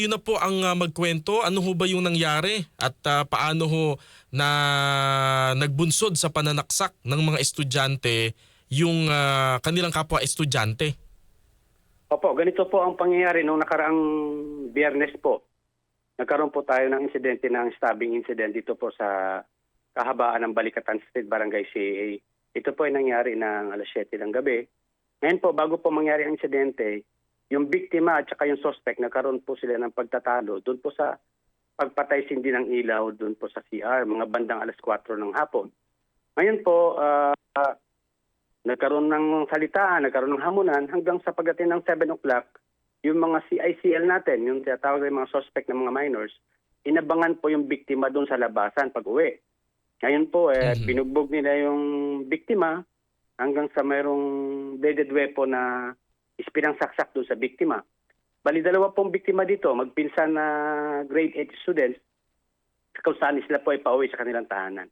kayo na po ang ah, magkwento. Ano ho ba yung nangyari at ah, paano ho na nagbunsod sa pananaksak ng mga estudyante yung ah, kanilang kapwa estudyante? Opo, ganito po ang pangyayari nung nakaraang biyernes po. Nagkaroon po tayo ng insidente ng stabbing incident dito po sa kahabaan ng Balikatan Street, Barangay CAA. Ito po ay nangyari ng alas 7 ng gabi. Ngayon po, bago po mangyari ang insidente, yung biktima at saka yung suspect, nagkaroon po sila ng pagtatalo doon po sa pagpatay sindi ng ilaw doon po sa CR, mga bandang alas 4 ng hapon. Ngayon po, ah, nagkaroon ng salitaan, nagkaroon ng hamunan hanggang sa pagdating ng 7 o'clock, yung mga CICL natin, yung tinatawag ng mga suspect ng mga minors, inabangan po yung biktima doon sa labasan pag uwi. Ngayon po, eh, Mhm. binugbog nila yung biktima hanggang sa mayroong deaded weapon na ispinang saksak doon sa biktima. Bali, dalawa pong biktima dito, magpinsan na grade 8 students, kung saan sila po ay pauwi sa kanilang tahanan.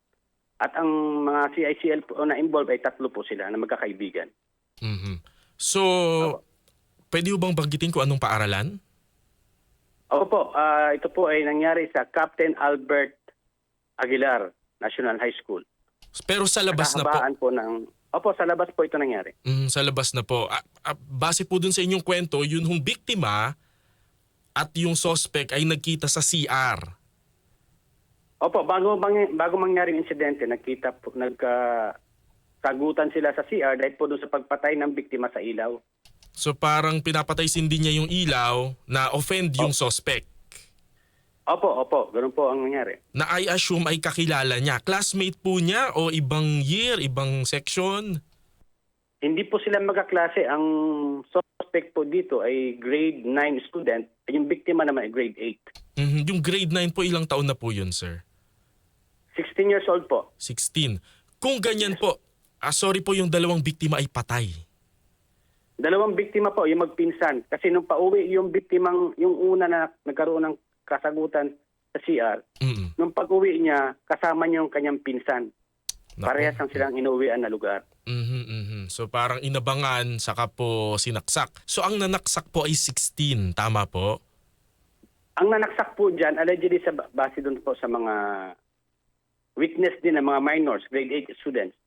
At ang mga CICL po na involved ay tatlo po sila na magkakaibigan. Mhm. So, pwede ho bang banggitin ko anong paaralan? Opo, ah, ito po ay nangyari sa Captain Albert Aguilar National High School. Pero sa labas na po. Po ng... Opo, sa labas po ito nangyari. Mm, sa labas na po. Ah, ah, base po dun sa inyong kwento, yun hong biktima at yung suspect ay nagkita sa CR. Opo, bago, bang, bago mangyari yung insidente, nagkita po, nagka, sagutan sila sa CR dahil po doon sa pagpatay ng biktima sa ilaw. So parang pinapatay sindi niya yung ilaw na offend yung suspect. Opo, opo, ganun po ang nangyari. Na I assume ay kakilala niya. Classmate po niya o ibang year, ibang section? Hindi po sila magkaklase. Ang suspect po dito ay grade 9 student. Yung biktima naman ay grade 8. Mhm, Yung grade 9 po, ilang taon na po yun, sir? 16 years old po. 16. Kung ganyan po, ah, sorry po yung dalawang biktima ay patay. Dalawang biktima po, yung magpinsan. Kasi nung pauwi yung biktimang, yung una na nagkaroon ng kasagutan sa CR, Mm-mm. nung pag-uwi niya, kasama niya yung kanyang pinsan. Nako. Parehas ang silang inuwian na lugar. Mhm, mhm. So parang inabangan, saka po sinaksak. So ang nanaksak po ay 16, tama po? Ang nanaksak po dyan, allegedly sa base doon po sa mga witness din ng mga minors, grade 8 students.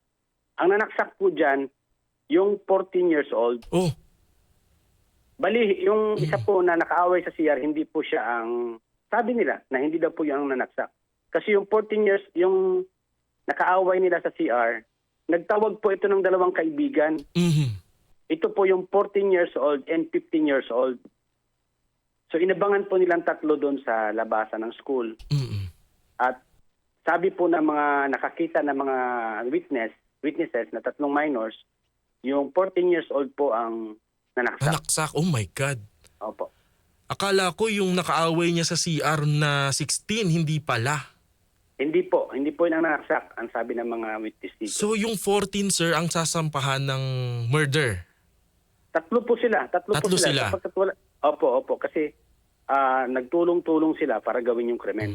Ang nanaksak po dyan, yung 14 years old, Oh, bali, yung isa po na nakaaway sa CR, hindi po siya ang, sabi nila, na hindi daw po yung nanaksak. Kasi yung 14 years, yung nakaaway nila sa CR, nagtawag po ito ng dalawang kaibigan. mhm. Ito po yung 14 years old and 15 years old. So inabangan po nilang tatlo doon sa labasan ng school. Mm-mm. At sabi po ng mga nakakita ng mga witness, witnesses na tatlong minors, yung 14 years old po ang nanaksak. Nanaksak, oh my God. Akala ko yung nakaaway niya sa CR na 16, hindi pala. Hindi po, hindi po yung nanaksak ang sabi ng mga witness dito. So yung 14, sir, ang sasampahan ng murder. tatlo po sila, tatlo, Tatlo po sila. sila. Opo, opo, kasi ah, nagtulong-tulong sila para gawin yung krimen.